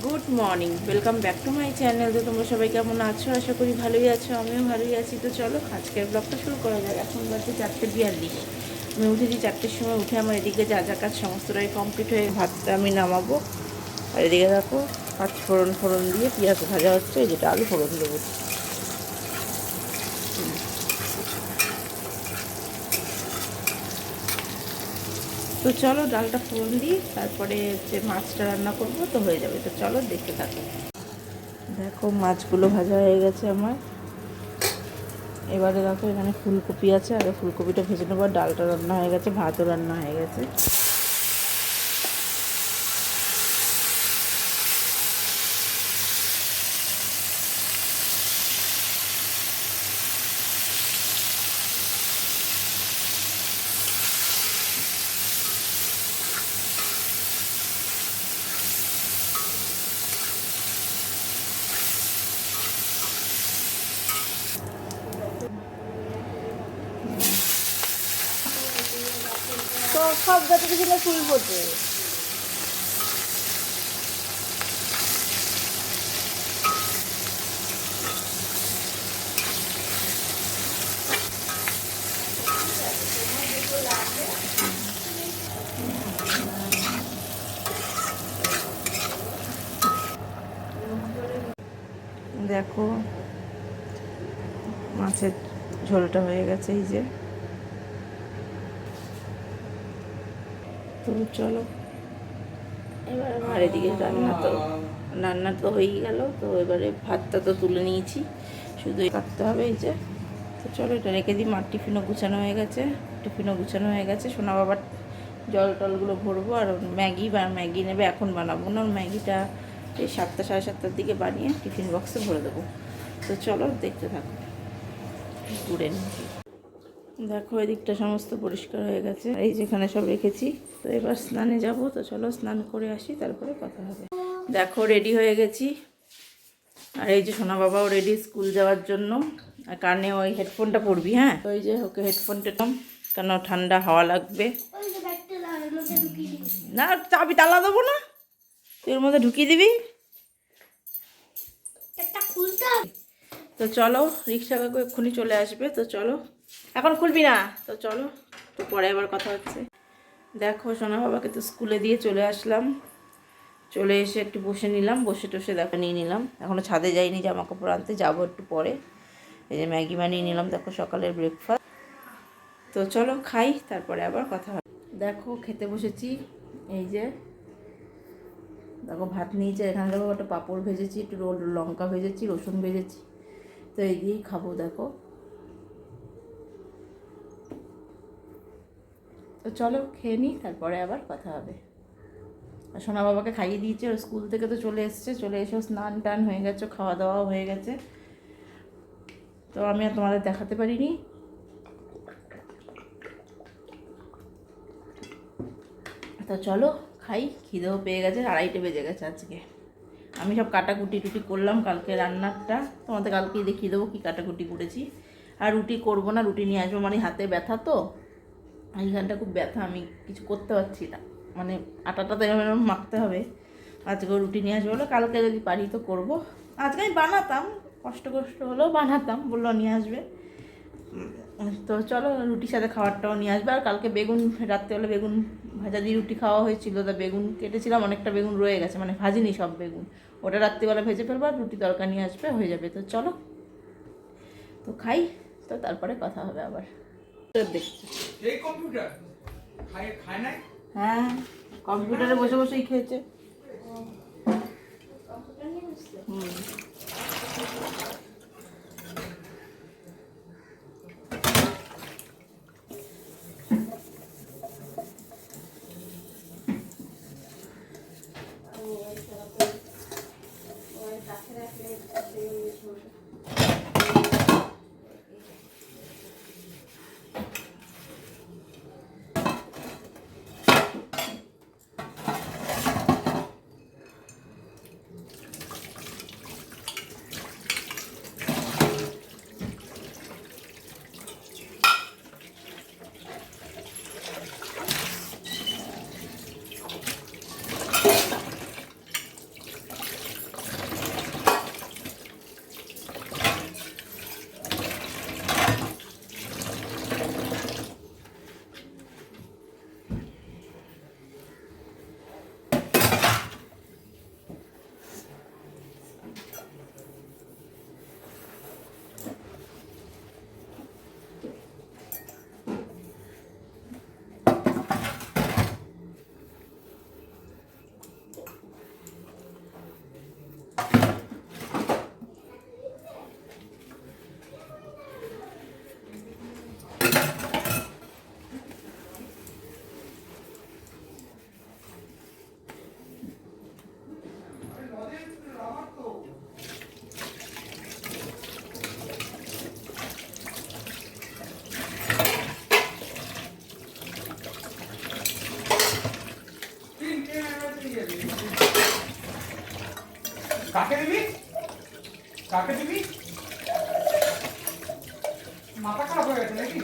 Good morning welcome back to my channel তো তোমরা সবাই কেমন আছো? আশা করি ভালোই আছো, আমিও ভালোই আছি। তো চলো, আজকের ব্লগটা শুরু করা যাক। এখন বাজে চারটে বিয়াল্লিশ। আমি উঠেছি চারটের সময় উঠে আমার এদিকে যা যা কাজ সমস্তটাই কমপ্লিট হয়ে ভাতটা আমি নামাবো। আর এদিকে দেখো, পাঁচ ফোড়ন ফোড়ন দিয়ে পেঁয়াজ ভাজা হচ্ছে যেটা আলু ফোড়ন দেবো তো চলো ডালটা ফোড়ন দিই, তারপরে যে মাছটা রান্না করব, তো হয়ে যাবে। তো চলো দেখতে থাকো। দেখো, মাছগুলো ভাজা হয়ে গেছে আমার। এবারে দেখো, এখানে ফুলকপি আছে আর ফুলকপিটা ভেজে নেব। ডালটা রান্না হয়ে গেছে, ভাতও রান্না হয়ে গেছে। সব গাছে কিছু ফুল ফোটে। দেখো মাছের ঝোলটা হয়ে গেছে এই যে। তো চলো। এবার আমার এদিকে রান্না তো রান্না তো হয়েই গেল তো এবারে ভাতটা তো তুলে নিয়েছি। শুধু কাটতে হবে এই যে। তো চলো এটা রেখে দিই মার টিফিনও গুছানো হয়ে গেছে টিফিনও গুছানো হয়ে গেছে। সোনা বাবার জল টলগুলো ভরবো আর ম্যাগি বা ম্যাগি নেবে এখন বানাবো না ওর ম্যাগিটা এই সাতটা সাড়ে সাতটার দিকে বানিয়ে টিফিন বক্সে ভরে দেবো। তো চলো দেখতে থাকো। ঘুরে নিচ্ছি দেখো এদিকটা সমস্ত পরিষ্কার হয়ে গেছে। এই যেখানে সব রেখেছি তো এবার স্নানে যাব। তো চলো স্নান করে আসি তারপরে কথা হবে। দেখো রেডি হয়ে গেছি। আর এই যে সোনা বাবাও রেডি স্কুল যাওয়ার জন্য। আর কানে ওই হেডফোনটা পরবি হ্যাঁ? ওই যে ওকে হেডফোনটা কেন ঠান্ডা হাওয়া লাগবে? না চাবি তালা দেবো না। তুই মধ্যে ঢুকিয়ে দিবি? তো চলো রিক্সা কাকু এক্ষুনি চলে আসবে। তো চলো এখন খুলবি না? তো চলো, তো পরে আবার কথা হচ্ছে। দেখো, সোনা বাবাকে তো স্কুলে দিয়ে চলে আসলাম। চলে এসে একটু বসে নিলাম, বসে টসে দেখো, নিয়ে নিলাম। এখনও ছাদে যাইনি জামা কাপড় আনতে, যাব একটু পরে। এই যে ম্যাগি বানিয়ে নিলাম, দেখো সকালের ব্রেকফাস্ট তো চলো, খাই, তারপরে আবার কথা হবে। দেখো, খেতে বসেছি। এই যে, দেখো ভাত নিয়েছে, এখানে দেখো একটা পাঁপড় ভেজেছি, একটু লঙ্কা ভেজেছি, রসুন ভেজেছি। তো এই দিয়েই খাব, দেখো। তো চলো খেয়ে নিই, তারপরে আবার কথা হবে। আর সোনা বাবাকে খাইয়ে দিয়েছে ও স্কুল থেকে তো চলে এসছে, চলে এসেও স্নান টান হয়ে গেছে খাওয়া দাওয়াও হয়ে গেছে। তো আমি আর তোমাদের দেখাতে পারিনি। তো চলো খাই, খিদেও পেয়ে গেছে, আড়াইটে বেজে গেছে আজকে। আমি সব কাটাকুটি টুটি করলাম, কালকে রান্নারটা। তোমাদের কালকেই দেখিয়ে দেবো কী কাটাকুটি করেছি। আর রুটি করব না, রুটি নিয়ে আসব মানে হাতে ব্যথা তো। এইখানটা খুব ব্যথা, আমি কিছু করতে পারছি না। মানে আটাটা তো এরকম মাখতে হবে। আজকে রুটি নিয়ে আসবে বলো কালকে যদি পারি তো করব। আজকে আমি বানাতাম, কষ্ট কষ্ট হলেও বানাতাম, বলল নিয়ে আসবে। তো চলো রুটির সাথে খাবারটাও নিয়ে আসবে। আর কালকে বেগুন, রাত্রেবেলা বেগুন ভাজা দিয়ে রুটি খাওয়া হয়েছিল, তা বেগুন কেটেছিলাম, অনেকটা বেগুন রয়ে গেছে মানে ভাজিনি সব বেগুন। ওটা রাত্রিবেলা ভেজে ফেলব আর রুটি তরকা নিয়ে আসবে, হয়ে যাবে। তো চলো, তো খাই, তো তারপরে কথা হবে আবার। এই কম্পিউটার? খায় খায় নাই? হ্যাঁ কম্পিউটারে বসে বসেই খেয়েছে। হুম। কাকে দিবি? কাকে দিবি? মাথা খারাপ হয়ে গেছে নাকি?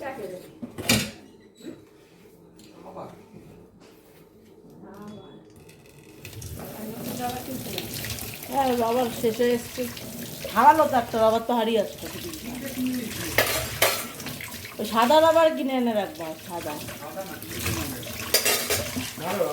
বাবা হ্যাঁ শেষে এসছে। হারালো একটা রাবার তো হারিয়ে আসছে। ওই সাদা রাবার কিনে এনে রাখব সাদা ভালো ভালো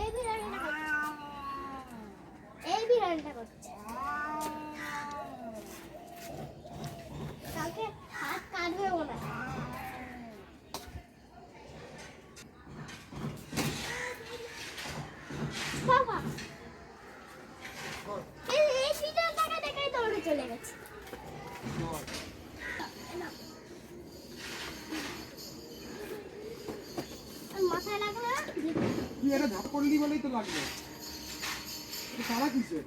এই বিড়ালটা করছে এই বিড়ালটা করছে কালকে হাত কাটবে মনে হয়। বাবা এই এই বিড়ালটাকে দেখাই দৌড়ে চলে গেছে। মাথায় লাগল? তুই এটা ধাপ করলি বলেই তো লাগবে সারা কিসের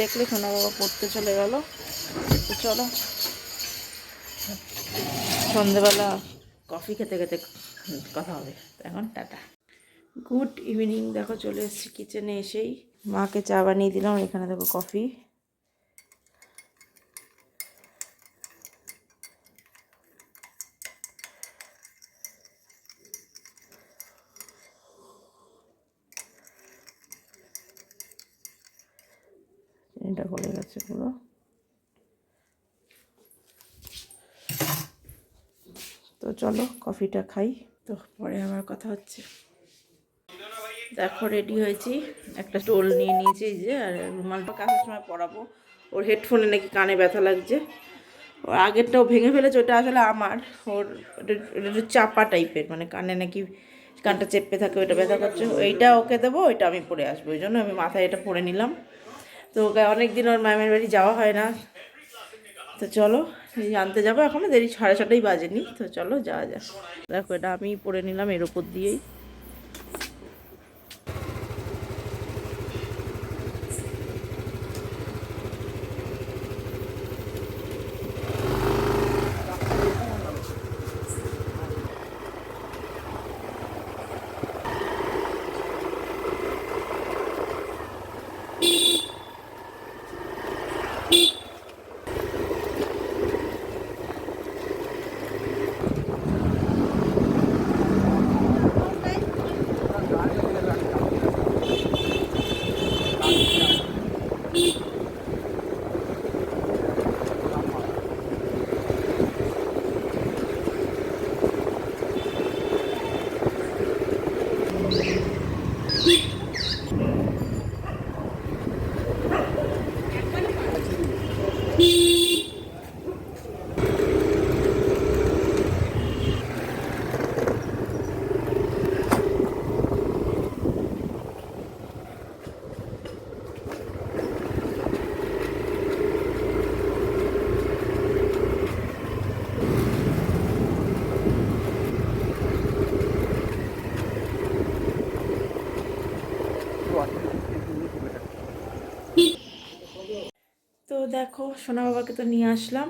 দেখলে সোনা বাবা পড়তে চলে গেল। চলো। সন্ধেবেলা কফি খেতে খেতে কথা হবে। এখন টাটা। Good evening. দেখো চলে এসেছি কিচেনে এসেই। মাকে চা বানিয়ে দিলাম, এখানে দেখো কফি। চিনিটা গলে গেছে পুরো। তো চলো কফিটা খাই। তো পরে আবার কথা হচ্ছে। দেখো রেডি হয়েছি। একটা টোল নিয়ে নিয়েছি যে, আর রুমালটা কাঁচার সময় পরাবো। ওর হেডফোনে নাকি কানে ব্যথা লাগছে। ওর আগেরটাও ভেঙে ফেলেছে, ওটা আসলে আমার। ওর একটু চাপা টাইপের মানে কানে নাকি কানটা চেপে থাকে, ওইটা ব্যথা করছে। ওইটা ওকে দেবো, ওইটা আমি পরে আসব। ওই জন্য আমি মাথায় এটা পরে নিলাম। তো অনেক দিন ওর মায়ের বাড়ি যাওয়া হয় না। তো চলো আনতে যাব এখনও দেরি সাড়ে ছটাই বাজেনি। তো চলো, যাওয়া যাক। দেখো, এটা আমি পরে নিলাম এর ওপর দিয়েই তো দেখো সোনা বাবাকে তো নিয়ে আসলাম।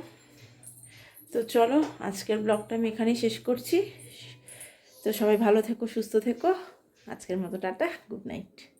তো চলো, আজকের ব্লগটা আমি এখানেই শেষ করছি। তো সবাই ভালো থেকো, সুস্থ থেকো। আজকের মতো টাটা, গুড নাইট।